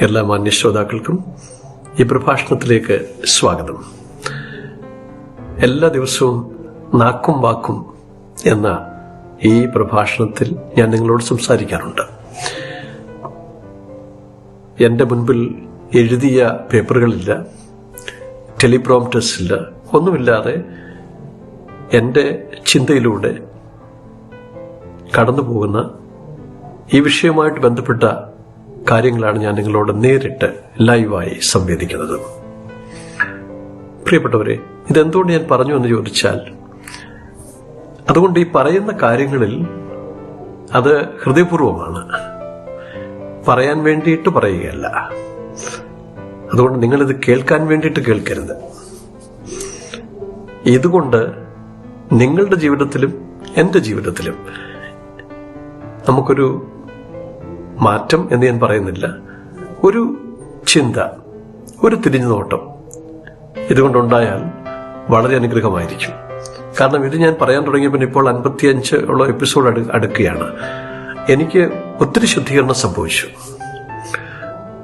എല്ലാ മാന്യ ശ്രോതാക്കൾക്കും ഈ പ്രഭാഷണത്തിലേക്ക് സ്വാഗതം. എല്ലാ ദിവസവും നാക്കും വാക്കും എന്ന ഈ പ്രഭാഷണത്തിൽ ഞാൻ നിങ്ങളോട് സംസാരിക്കാറുണ്ട്. എന്റെ മുൻപിൽ എഴുതിയ പേപ്പറുകളില്ല ടെലിപ്രോംറ്റേഴ്സ് ഇല്ല ഒന്നുമില്ലാതെ എന്റെ ചിന്തയിലൂടെ കടന്നു പോകുന്ന ഈ വിഷയവുമായിട്ട് ബന്ധപ്പെട്ട കാര്യങ്ങളാണ് ഞാൻ നിങ്ങളോട് നേരിട്ട് ലൈവായി സംവേദിക്കുന്നത്. പ്രിയപ്പെട്ടവരെ ഇതെന്തുകൊണ്ട് ഞാൻ പറഞ്ഞു എന്ന് ചോദിച്ചാൽ അതുകൊണ്ട് ഈ പറയുന്ന കാര്യങ്ങളിൽ അത് ഹൃദയപൂർവമാണ്. പറയാൻ വേണ്ടിയിട്ട് പറയുകയല്ല. അതുകൊണ്ട് നിങ്ങളിത് കേൾക്കാൻ വേണ്ടിയിട്ട് കേൾക്കരുത്. ഇതുകൊണ്ട് നിങ്ങളുടെ ജീവിതത്തിലും എന്റെ ജീവിതത്തിലും നമുക്കൊരു മാറ്റം എന്ന് ഞാൻ പറയുന്നില്ല. ഒരു ചിന്ത ഒരു തിരിഞ്ഞുനോട്ടം ഇതുകൊണ്ടുണ്ടായാൽ വളരെ അനുഗ്രഹമായിരിക്കും. കാരണം ഇത് ഞാൻ പറയാൻ തുടങ്ങിയപ്പോൾ ഇപ്പോൾ അൻപത്തിയഞ്ച് ഉള്ള എപ്പിസോഡ് അടു അടുക്കുകയാണ്. എനിക്ക് ഒത്തിരി ശുദ്ധീകരണം സംഭവിച്ചു.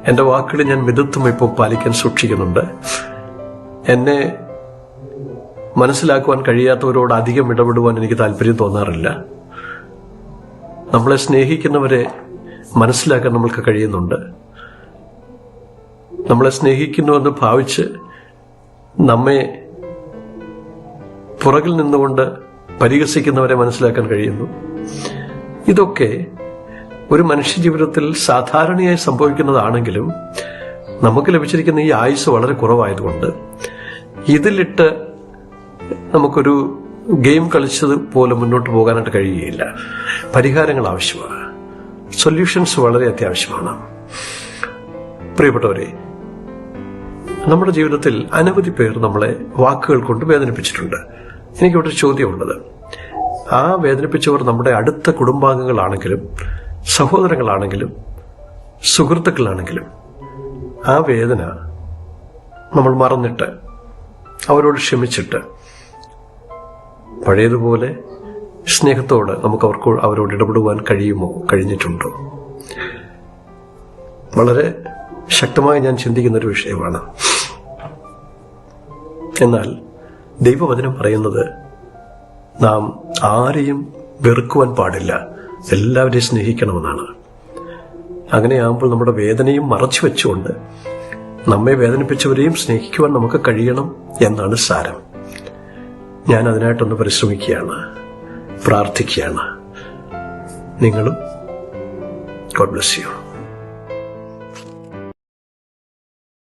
എന്റെ വാക്കുകൾ ഞാൻ മിതത്വം ഇപ്പോൾ പാലിക്കാൻ സൂക്ഷിക്കുന്നുണ്ട്. എന്നെ മനസ്സിലാക്കുവാൻ കഴിയാത്തവരോട് അധികം ഇടപെടുവാൻ എനിക്ക് താല്പര്യം തോന്നാറില്ല. നമ്മളെ സ്നേഹിക്കുന്നവരെ മനസ്സിലാക്കാൻ നമ്മൾക്ക് കഴിയുന്നുണ്ട്. നമ്മളെ സ്നേഹിക്കുന്നുവെന്ന് ഭാവിച്ച് നമ്മെ പുറകിൽ നിന്നുകൊണ്ട് പരിഹസിക്കുന്നവരെ മനസ്സിലാക്കാൻ കഴിയുന്നു. ഇതൊക്കെ ഒരു മനുഷ്യജീവിതത്തിൽ സാധാരണയായി സംഭവിക്കുന്നതാണെങ്കിലും നമുക്ക് ലഭിച്ചിരിക്കുന്ന ഈ ആയുസ് വളരെ കുറവായതുകൊണ്ട് ഇതിലിട്ട് നമുക്കൊരു ഗെയിം കളിച്ചത് പോലെ മുന്നോട്ട് പോകാനായിട്ട് കഴിയുകയില്ല. പരിഹാരങ്ങൾ ആവശ്യമാണ്. സൊല്യൂഷൻസ് വളരെ അത്യാവശ്യമാണ്. പ്രിയപ്പെട്ടവരെ നമ്മുടെ ജീവിതത്തിൽ അനവധി പേർ നമ്മളെ വാക്കുകൾ കൊണ്ട് വേദനിപ്പിച്ചിട്ടുണ്ട്. എനിക്കിവിടെ ഒരു ചോദ്യമുള്ളത്. ആ വേദനിപ്പിച്ചവർ നമ്മുടെ അടുത്ത കുടുംബാംഗങ്ങളാണെങ്കിലും സഹോദരങ്ങളാണെങ്കിലും സുഹൃത്തുക്കളാണെങ്കിലും ആ വേദന നമ്മൾ മറന്നിട്ട് അവരോട് ക്ഷമിച്ചിട്ട് പഴയതുപോലെ സ്നേഹത്തോട് നമുക്ക് അവർക്ക് അവരോട് ഇടപെടുവാൻ കഴിയുമോ? കഴിഞ്ഞിട്ടുണ്ടോ? വളരെ ശക്തമായി ഞാൻ ചിന്തിക്കുന്ന ഒരു വിഷയമാണ്. എന്നാൽ ദൈവവചനം പറയുന്നത് നാം ആരെയും വെറുക്കുവാൻ പാടില്ല. എല്ലാവരെയും സ്നേഹിക്കണമെന്നാണ്. അങ്ങനെയാകുമ്പോൾ നമ്മുടെ വേദനയും മറച്ചു വെച്ചുകൊണ്ട് നമ്മെ വേദനിപ്പിച്ചവരെയും സ്നേഹിക്കുവാൻ നമുക്ക് കഴിയണം എന്നാണ് സാരം. ഞാൻ അതിനായിട്ടൊന്ന് പരിശ്രമിക്കുകയാണ്. പ്രാർത്ഥിക്കുകയാണ്. നിങ്ങളും ഗോഡ് ബ്ലസ് യു